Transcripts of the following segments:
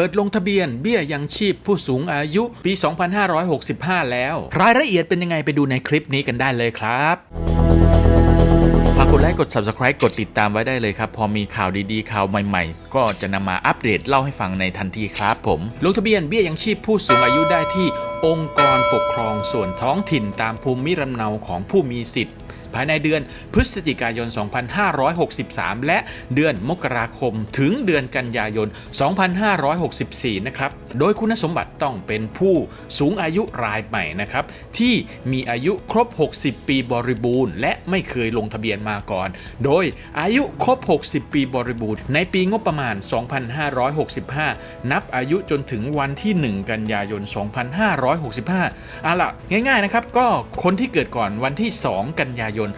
เปิดลงทะเบียนเบี้ยยังชีพผู้สูงอายุปี 2565 แล้ว รายละเอียดเป็นยังไงไปดูในคลิปนี้กันได้เลยครับฝากกดไลค์กด Subscribe กดติดตามไว้ได้เลยครับ พอมีข่าวดีๆ ข่าวใหม่ๆ ก็จะนำมาอัปเดตเล่าให้ฟังในทันทีครับผม ลงทะเบียนเบี้ยยังชีพผู้สูงอายุได้ที่องค์กรปกครองส่วนท้องถิ่นตามภูมิลำเนาของผู้มีสิทธิ์ ภายในเดือนพฤศจิกายน 2563 และเดือนมกราคมถึงเดือนกันยายน 2564 นะครับโดยคุณสมบัติต้องเป็นผู้สูงอายุรายใหม่นะครับ ที่มีอายุครบ 60 ปีบริบูรณ์ และไม่เคยลงทะเบียนมาก่อน โดยอายุครบ 60 ปีบริบูรณ์ ในปีงบประมาณ 2565 นับอายุจนถึงวันที่ 1 กันยายน 2565เอาล่ะง่ายๆนะครับ ก็คนที่เกิดก่อนวันที่ 2 กันยายน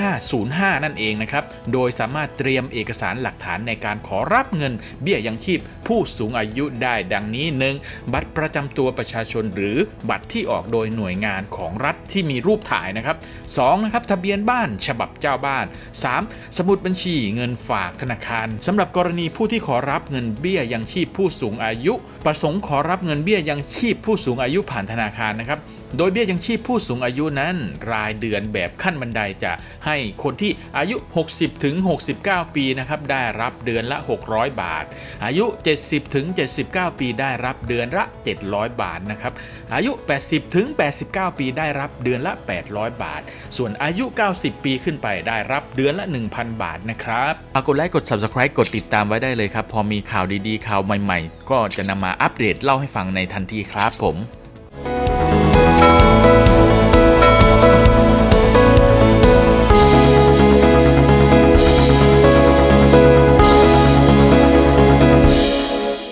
2505 นั่นเองนะครับ โดยสามารถเตรียมเอกสารหลักฐานในการขอรับเงินเบี้ยยังชีพผู้สูงอายุได้ดังนี้หนึ่งบัตรประจำตัวประชาชนหรือบัตรที่ออกโดยหน่วยงานของรัฐที่มีรูปถ่ายนะครับ2นะครับทะเบียนบ้านฉบับเจ้าบ้าน 3. สมุดบัญชีเงินฝากธนาคารสำหรับกรณีผู้ที่ขอรับเงินเบี้ยยังชีพผู้สูงอายุ ประสงค์ขอรับเงินเบี้ยยังชีพผู้สูงอายุผ่านธนาคารนะครับ โดยเบี้ยยังชีพผู้สูงอายุนั้นรายเดือนแบบขั้นบันไดจะให้คนที่อายุ 60ถึง69 ปีนะครับได้รับเดือนละ 600 บาท อายุ 70ถึง79 ปีได้รับเดือนละ 700 บาทนะครับอายุ 80ถึง89 ปีได้รับเดือนละ 800 บาท ส่วนอายุ 90 ปีขึ้นไปได้รับเดือนละ 1,000 บาทนะครับฝากกดไลค์กด Subscribe กดติดตามไว้ได้เลยครับ พอมีข่าวดีๆข่าวใหม่ ๆ ก็จะนำมาอัปเดตเล่าให้ฟังในทันทีครับผม